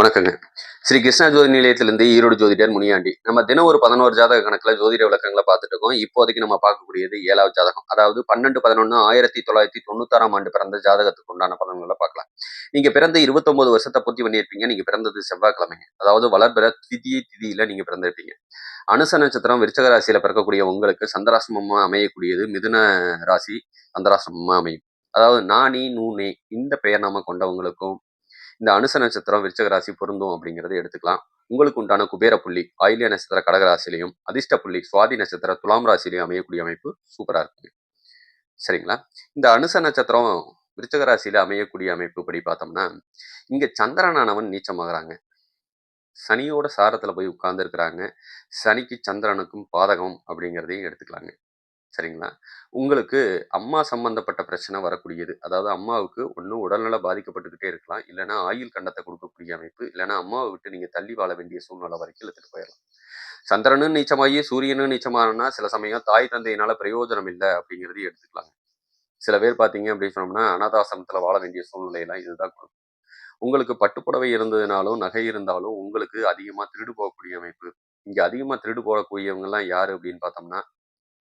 வணக்கங்க. ஸ்ரீ கிருஷ்ணா ஜோதி நிலையத்திலிருந்து ஈரோடு ஜோதிடர் முனியாண்டி. நம்ம தினம் ஒரு பதினோரு ஜாதக கணக்கில் ஜோதிட விளக்கங்களை பார்த்துட்டு இருக்கோம். இப்போதைக்கு நம்ம பார்க்கக்கூடியது ஏழாவது ஜாதகம். அதாவது பன்னெண்டு பதினொன்று ஆயிரத்தி தொள்ளாயிரத்தி தொண்ணூத்தாறாம் ஆண்டு பிறந்த ஜாதகத்துக்கு உண்டான பலன்களை பார்க்கலாம். நீங்க பிறந்த இருபத்தொன்பது வருஷத்தை பூர்த்தி பண்ணியிருப்பீங்க. நீங்க பிறந்தது செவ்வாய்க்கிழமைங்க. அதாவது வளர்பிற திதி திதியில நீங்க பிறந்திருப்பீங்க. அனுச நட்சத்திரம் விருச்சக ராசியில பிறக்கக்கூடிய உங்களுக்கு சந்திராசிரமமாக அமையக்கூடியது மிதுன ராசி சந்திராசிரமமாக அமையும். அதாவது நாணி நூனே இந்த பெயர் நாம கொண்டவங்களுக்கும் இந்த அனுச நட்சத்திரம் விருச்சகராசி பொருந்தும் அப்படிங்கிறத எடுத்துக்கலாம். உங்களுக்கு உண்டான குபேர புள்ளி ஆயிலிய நட்சத்திர கடகராசிலையும் அதிர்ஷ்ட புள்ளி சுவாதி நட்சத்திர துலாம் ராசிலையும் அமையக்கூடிய அமைப்பு சூப்பராக இருக்குங்க சரிங்களா? இந்த அனுச நட்சத்திரம் விருச்சகராசியில அமையக்கூடிய அமைப்பு படி பார்த்தோம்னா இங்க சந்திரனானவன் நீச்சமாகறாங்க. சனியோட சாரத்துல போய் உட்கார்ந்து இருக்கிறாங்க சனிக்கு சந்திரனுக்கும் பாதகம் அப்படிங்கிறதையும் எடுத்துக்கலாங்க. சரிங்களா? உங்களுக்கு அம்மா சம்பந்தப்பட்ட பிரச்சனை வரக்கூடியது. அதாவது அம்மாவுக்கு ஒன்றும் உடல்நல பாதிக்கப்பட்டுக்கிட்டே இருக்கலாம். இல்லைன்னா ஆயுள் கண்டத்தை கொடுக்கக்கூடிய அமைப்பு. இல்லைன்னா அம்மாவை விட்டு நீங்கள் தள்ளி வாழ வேண்டிய சூழ்நிலை வரைக்கும் எடுத்துகிட்டு போயிடலாம். சந்திரனும் நீச்சமாகி சூரியனும் நீச்சமானா சில சமயம் தாய் தந்தையினால பிரயோஜனம் இல்லை அப்படிங்கிறதையும் எடுத்துக்கலாங்க. சில பேர் பார்த்தீங்க அப்படின்னு சொன்னோம்னா அனாதாசிரமத்தில் வாழ வேண்டிய சூழ்நிலையெல்லாம் இதுதான் கொடுக்கும். உங்களுக்கு பட்டுப்புடவை இருந்ததுனாலும் நகை இருந்தாலும் உங்களுக்கு அதிகமாக திருடு போகக்கூடிய அமைப்பு. இங்கே அதிகமாக திருடு போகக்கூடியவங்கெல்லாம் யார் அப்படின்னு பார்த்தோம்னா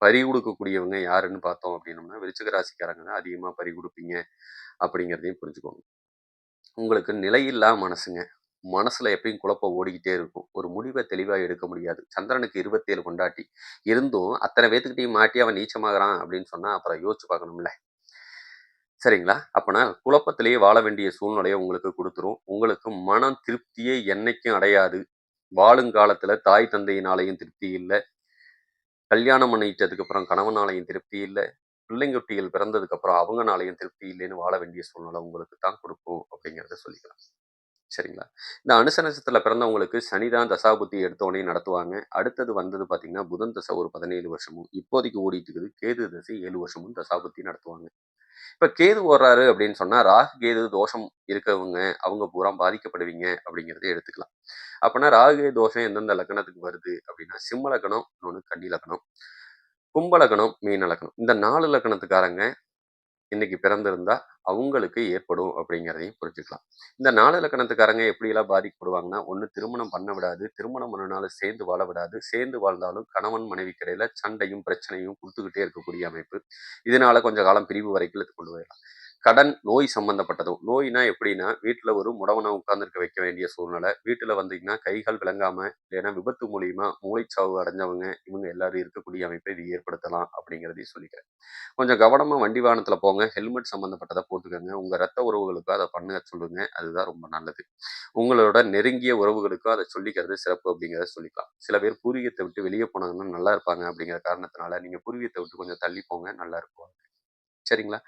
பறி கொடுக்கக்கூடியவங்க யாருன்னு பார்த்தோம் அப்படின்னோம்னா விருச்சிக ராசிக்காரங்க தான் அதிகமாக பறி கொடுப்பீங்க அப்படிங்கிறதையும் புரிஞ்சுக்கோங்க. உங்களுக்கு நிலையில்லா மனசுங்க. மனசுல எப்பயும் குழப்பம் ஓடிக்கிட்டே இருக்கும். ஒரு முடிவை தெளிவாக எடுக்க முடியாது. சந்திரனுக்கு இருபத்தேழு கொண்டாட்டி இருந்தும் அத்தனை பேத்துக்கிட்டையும் மாட்டி அவன் நீச்சமாகறான் அப்படின்னு சொன்னா அப்புறம் யோசிச்சு பார்க்கணும்ல. சரிங்களா? அப்போனா குழப்பத்திலேயே வாழ வேண்டிய சூழ்நிலையை உங்களுக்கு கொடுத்துரும். உங்களுக்கு மனம் திருப்தியே என்னைக்கும் அடையாது. வாழும் காலத்துல தாய் தந்தையினாலையும் திருப்தி இல்லை. கல்யாணம் பண்ணிட்டதுக்கு அப்புறம் கணவனாலையும் திருப்தி இல்லை. பிள்ளைங்குட்டிகள் பிறந்ததுக்கு அப்புறம் அவங்கனாலையும் திருப்தி இல்லைன்னு வாழ வேண்டிய சூழ்நிலை உங்களுக்கு தான் கொடுக்கும் அப்படிங்கிறத சொல்லிக்கலாம். சரிங்களா? இந்த அனுசனசத்தில் பிறந்தவங்களுக்கு சனிதான் தசாபுத்தி எடுத்தோடனே நடத்துவாங்க. அடுத்தது வந்தது பார்த்தீங்கன்னா புதன் தசை ஒரு பதினேழு வருஷமும் இப்போதைக்கு ஓடிட்டு இருக்குது. கேது தசை ஏழு வருஷமும் தசாபுத்தி நடத்துவாங்க. இப்ப கேது ஓடுறாரு அப்படின்னு சொன்னா ராகு கேது தோஷம் இருக்கவங்க அவங்க பூரா பாதிக்கப்படுவீங்க அப்படிங்கிறத எடுத்துக்கலாம். அப்படின்னா ராகு தோஷம் எந்தெந்த லக்கணத்துக்கு வருது அப்படின்னா சிம்ம லக்கணம் இன்னொன்று கன்னி லக்கணம் கும்ப லக்கணம் மீன லக்கணம். இந்த நாலு லக்கணத்துக்காரங்க இன்னைக்கு பிறந்திருந்தா அவங்களுக்கு ஏற்படும் அப்படிங்கிறதையும் புரிஞ்சுக்கலாம். இந்த நாலு இலக்கணத்துக்காரங்க எப்படியெல்லாம் பாதிக்கப்படுவாங்கன்னா ஒன்று திருமணம் பண்ண விடாது திருமணம் பண்ணனால சேர்ந்து வாழ விடாது சேர்ந்து வாழ்ந்தாலும் கணவன் மனைவி கடையில் சண்டையும் பிரச்சனையும் கொடுத்துக்கிட்டே இருக்கக்கூடிய அமைப்பு. இதனால கொஞ்சம் காலம் பிரிவு வரைக்கும் எடுத்து கொண்டு போயிடலாம். கடன் நோய் சம்பந்தப்பட்டதும் நோய்னா எப்படின்னா வீட்டில் ஒரு முடவனை உட்கார்ந்துருக்க வைக்க வேண்டிய சூழ்நிலை. வீட்டில் வந்தீங்கன்னா கைகள் விளங்காமல் இல்லைன்னா விபத்து மூலியமா மூளைச்சாவு அடைஞ்சவங்க இவங்க எல்லாரும் இருக்கக்கூடிய அமைப்பை இது ஏற்படுத்தலாம் அப்படிங்கிறதையும் சொல்லிக்கிறேன். கொஞ்சம் கவனமாக வண்டி வாகனத்தில் போங்க. ஹெல்மெட் சம்மந்தப்பட்டதை போட்டுக்கோங்க. உங்கள் ரத்த உறவுகளுக்கும் அதை பண்ணுங்க சொல்லுங்க. அதுதான் ரொம்ப நல்லது. உங்களோட நெருங்கிய உறவுகளுக்கும் அதை சொல்லிக்கிறது சிறப்பு அப்படிங்கிறத சொல்லிக்கலாம். சில பேர் பூர்வீகத்தை விட்டு வெளியே போனாங்கன்னா நல்லா இருப்பாங்க அப்படிங்கிற காரணத்தினால நீங்கள் பூர்வீகத்தை விட்டு கொஞ்சம் தள்ளி போங்க நல்லா இருக்கும். சரிங்களா?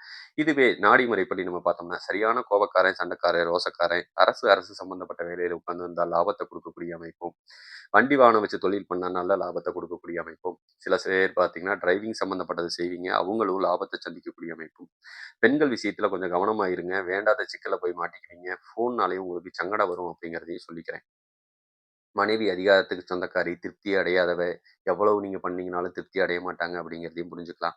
இதுவே நாடி முறைப்படி நம்ம பார்த்தோம்னா சரியான கோபக்காரன் சண்டைக்காரன் ரோசக்காரன் அரசு அரசு சம்பந்தப்பட்ட வேலையில் உட்கார்ந்து வந்தால் லாபத்தை கொடுக்கக்கூடிய அமைப்பும் வண்டி வாகனம் வச்சு தொழில் பண்ணால் நல்ல லாபத்தை கொடுக்கக்கூடிய அமைப்பும் சில பேர் பார்த்தீங்கன்னா டிரைவிங் சம்மந்தப்பட்டது செய்வீங்க அவங்களும் லாபத்தை சந்திக்கக்கூடிய அமைப்பும். பெண்கள் விஷயத்தில் கொஞ்சம் கவனமாக இருங்க வேண்டாத சிக்கலை போய் மாட்டிக்குவீங்க ஃபோன்னாலே உங்களுக்கு சங்கடம் வரும் அப்படிங்கிறதையும் சொல்லிக்கிறேன். மனைவி அதிகாரத்துக்கு சொந்தக்காரி திருப்தி அடையாதவ எவ்வளவு நீங்கள் பண்ணீங்கனாலும் திருப்தி அடைய மாட்டாங்க அப்படிங்கிறதையும் புரிஞ்சுக்கலாம்.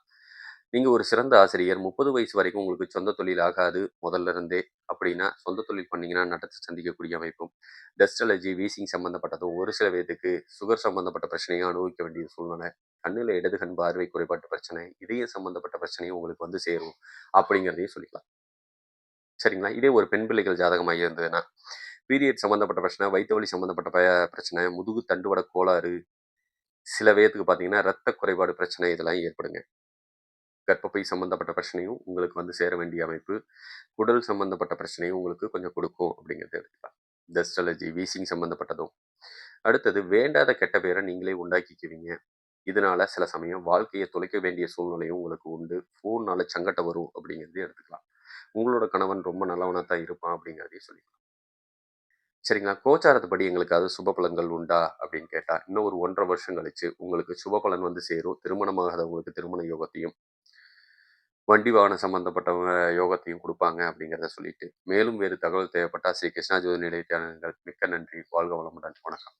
நீங்கள் ஒரு சிறந்த ஆசிரியர் முப்பது வயசு வரைக்கும் உங்களுக்கு சொந்த தொழில் ஆகாது முதல்ல இருந்தே அப்படின்னா சொந்த தொழில் பண்ணிங்கன்னா நடத்தி சந்திக்கக்கூடிய அமைப்பும் டஸ்ட் வீசிங் சம்மந்தப்பட்டதும் ஒரு சில பேருக்கு சுகர் சம்மந்தப்பட்ட பிரச்சனையும் அனுபவிக்க வேண்டிய சூழ்நிலை கண்ணில் இடது கண் பார்வை குறைபாட்டு பிரச்சனை இதயம் சம்மந்தப்பட்ட பிரச்சனையும் உங்களுக்கு வந்து சேரும் அப்படிங்கிறதையும் சொல்லிக்கலாம். சரிங்களா? இதே ஒரு பெண் பிள்ளைகள் ஜாதகமாக இருந்ததுன்னா பீரியட் சம்மந்தப்பட்ட பிரச்சனை வயிற்று வலி சம்மந்தப்பட்ட பிரச்சனை முதுகு தண்டுவட கோளாறு சில பேர்த்துக்கு பார்த்தீங்கன்னா ரத்த குறைபாடு பிரச்சனை இதெல்லாம் ஏற்படுங்க. கர்ப்பப்பை சம்மந்தப்பட்ட பிரச்சனையும் உங்களுக்கு வந்து சேர வேண்டிய அமைப்பு குடல் சம்மந்தப்பட்ட பிரச்சனையும் உங்களுக்கு கொஞ்சம் கொடுக்கும் அப்படிங்கிறத எடுத்துக்கலாம். டஸ்ட் அலர்ஜி வீசிங் சம்மந்தப்பட்டதும் அடுத்தது வேண்டாத கெட்ட பேரை நீங்களே உண்டாக்கிக்குவீங்க. இதனால சில சமயம் வாழ்க்கையை தொலைக்க வேண்டிய சூழ்நிலையும் உங்களுக்கு உண்டு. ஃபோன்னால சங்கட்ட வரும் அப்படிங்கிறதையும் எடுத்துக்கலாம். உங்களோட கணவன் ரொம்ப நல்லவனாக தான் இருப்பான் அப்படிங்கிறதையும் சொல்லிக்கலாம். சரிங்களா? கோச்சாரத்துப்படி எங்களுக்கு அது சுப பலன்கள் உண்டா அப்படின்னு கேட்டால் இன்னும் ஒரு ஒன்றரை வருஷம் கழிச்சு உங்களுக்கு சுப பலன் வந்து சேரும். திருமணமாகாதவங்களுக்கு திருமண யோகத்தையும் வண்டி வாகனம் சம்பந்தப்பட்டவங்க யோகத்தையும் கொடுப்பாங்க அப்படிங்கிறத சொல்லிட்டு மேலும் வேறு தகவல் தேவைப்பட்டால் ஸ்ரீ கிருஷ்ணா ஜோதி நிலையத்தியாளர்கள் மிக்க நன்றி. வாழ்க வளமுடன். வணக்கம்.